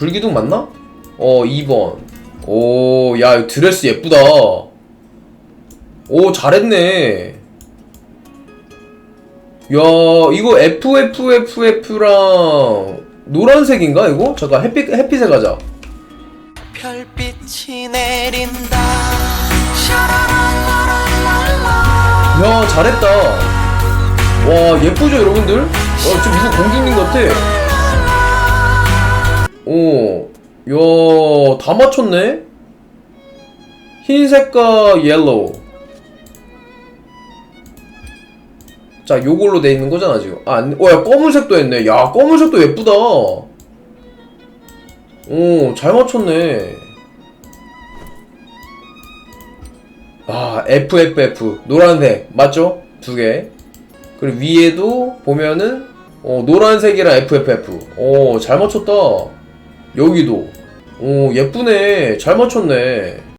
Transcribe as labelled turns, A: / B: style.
A: 불기둥 맞나? 어 2번. 오야 드레스 예쁘다. 오 잘했네. 야 이거 FFFF랑 노란색인가 이거? 잠깐 햇빛 햇빛에 가자.
B: 별빛이 내린다.
A: 야 잘했다. 와 예쁘죠 여러분들? 와 지금 무슨 공주님 같아 오 야 다 맞췄네 흰색과 옐로우 자 요걸로 돼 있는 거잖아 지금 아, 안- 어 야 검은색도 했네 야 검은색도 예쁘다 오 잘 맞췄네 아 FFF 노란색 맞죠? 두 개. 그리고 위에도 보면은 어, 노란색이랑 FFF. 어, 잘 맞췄다. 여기도. 어, 예쁘네. 잘 맞췄네.